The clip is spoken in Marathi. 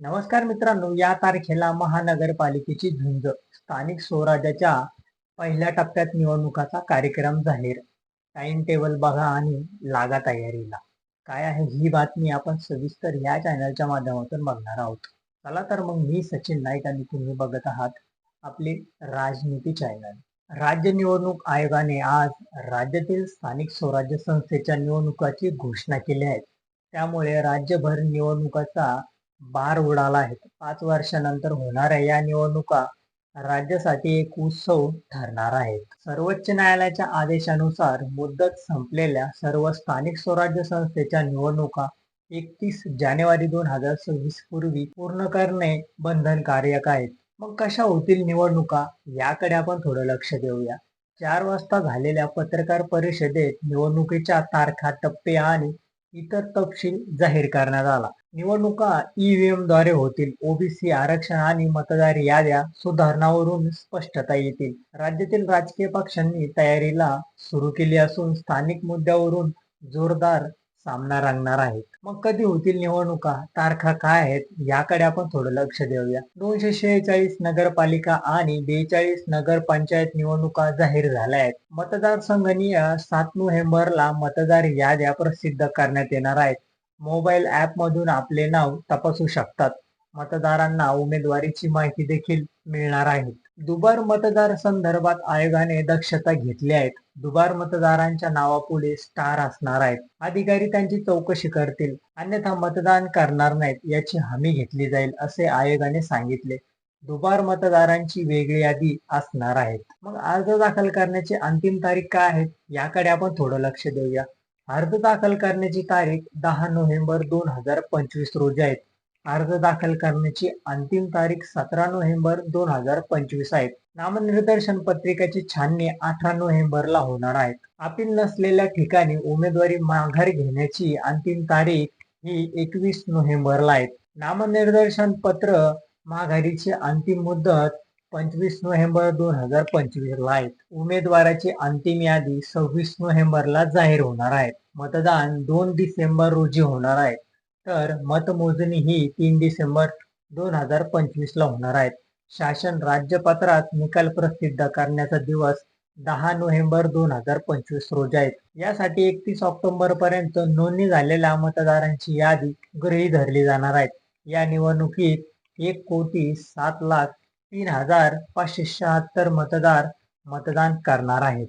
नमस्कार मित्रांनो या तारखेला महानगरपालिकेची झुंज स्थानिक स्वराज्याच्या पहिल्या टप्प्यात निवडणुकाचा कार्यक्रम जाहीर. टाइम टेबल बघा आणि लागा तयारीला. काय आहे ही बातमी आपण सविस्तर या चॅनलच्या माध्यमातून बघणार आहोत. चला तर मग मी सचिन नाईक आणि तुम्ही बघत आहात आपले राजनीती चॅनल राज्य निवडणूक आयोगाने आज राज्यातील स्थानिक स्वराज्य संस्थेच्या निवडणुकाची घोषणा केली आहे. त्यामुळे राज्यभर निवडणुकाचा बार उडाला आहे. पाच वर्षानंतर होणाऱ्या या निवडणुका राज्यासाठी एक उत्सव ठरणार आहेत. सर्वोच्च न्यायालयाच्या आदेशानुसार मुदत संपलेल्या सर्व स्थानिक स्वराज्य संस्थेच्या निवडणुका एकतीस जानेवारी दोन हजार सव्वीस पूर्वी पूर्ण करणे बंधनकारक आहेत. मग कशा होतील निवडणुका? याकडे आपण थोडं लक्ष देऊया. चार वाजता झालेल्या पत्रकार परिषदेत निवडणुकीच्या तारखा टप्पे आणि इतर तपशील जाहीर करण्यात आला. निवडणुका ईव्हीएमद्वारे होतील. ओबीसी आरक्षण आणि मतदार याद्या सुधारणावरून स्पष्टता येतील. राज्यातील राजकीय पक्षांनी तयारीला सुरू केली असून स्थानिक मुद्द्यावरून जोरदार सामना रंगणार आहे मग कधी होतील निवडणुका? तारखा काय आहेत? याकडे आपण थोडं लक्ष देऊया. दोनशे शेहेचाळीस नगरपालिका आणि बेचाळीस नगर पंचायत निवडणुका जाहीर झाल्या आहेत. मतदारसंघनीय सात नोव्हेंबरला मतदार याद्या प्रसिद्ध करण्यात येणार आहेत. मोबाईल ऍप मधून आपले नाव तपासू शकतात. मतदारांना उमेदवारीची माहिती देखील मिळणार आहे. दुबार मतदार संदर्भात आयोगाने दक्षता घेतली आहेत. दुबार मतदारांच्या नावापुढे स्टार असणार आहेत. अधिकारी त्यांची चौकशी करतील. अन्यथा मतदान करणार नाहीत याची हमी घेतली जाईल असे आयोगाने सांगितले. दुबार मतदारांची वेगळी यादी असणार आहेत मग अर्ज दाखल करण्याची अंतिम तारीख काय आहे? याकडे आपण थोडं लक्ष देऊया. अर्ज दाखल करण्याची तारीख दहा नोव्हेंबर दोन हजार पंचवीस रोजी आहेत अर्ज दाखल करण्याची अंतिम तारीख सतरा नोव्हेंबर दोन हजार पंचवीस आहेत नामनिर्देशन पत्रिकेची छाननी अठरा नोव्हेंबरला होणार आहेत. अपील नसलेल्या ठिकाणी उमेदवारी माघार घेण्याची अंतिम तारीख ही एकवीस नोव्हेंबरला आहे. नामनिर्देशन पत्र माघारीची अंतिम मुदत पंचवीस नोव्हेंबर दोन हजार पंचवीस ला आहेत उमेदवाराची अंतिम यादी सव्वीस नोव्हेंबरला जाहीर होणार आहे. मतदान दोन डिसेंबर रोजी होणार आहे. तर मतमोजणी ही तीन डिसेंबर दोन हजार पंचवीस ला होणार आहेत शासन राज्यपत्रात निकाल प्रसिद्ध करण्याचा दिवस दहा नोव्हेंबर दोन हजार पंचवीस रोजी आहेत यासाठी एकतीस ऑक्टोबर पर्यंत नोंदणी झालेल्या मतदारांची यादी गृही धरली जाणार आहेत या निवडणुकीत एक कोटी सात लाख तीन हजार पाचशे शहात्तर मतदार मतदान करणार आहेत.